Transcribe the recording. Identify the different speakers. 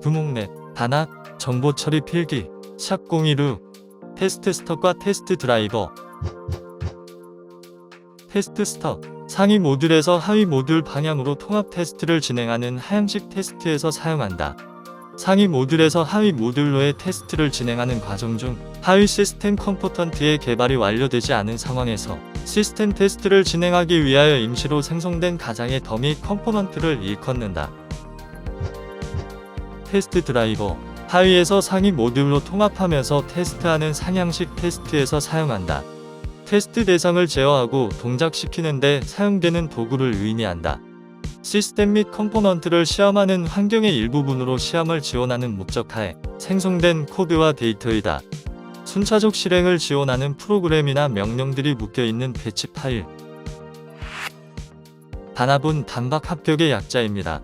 Speaker 1: 두목넷, 단합, 정보 처리 필기, 샵016, 테스트 스톡과 테스트 드라이버, 테스트 스톡, 상위 모듈에서 하위 모듈 방향으로 통합 테스트를 진행하는 하향식 테스트에서 사용한다. 상위 모듈에서 하위 모듈로의 테스트를 진행하는 과정 중 하위 시스템 컴포턴트의 개발이 완료되지 않은 상황에서 시스템 테스트를 진행하기 위하여 임시로 생성된 가장의 더미 컴포넌트를 일컫는다. 테스트 드라이버 하위에서 상위 모듈로 통합하면서 테스트하는 상향식 테스트에서 사용한다. 테스트 대상을 제어하고 동작시키는데 사용되는 도구를 의미한다. 시스템 및 컴포넌트를 시험하는 환경의 일부분으로 시험을 지원하는 목적하에 생성된 코드와 데이터이다. 순차적 실행을 지원하는 프로그램이나 명령들이 묶여있는 배치 파일. 단합은 단박 합격의 약자입니다.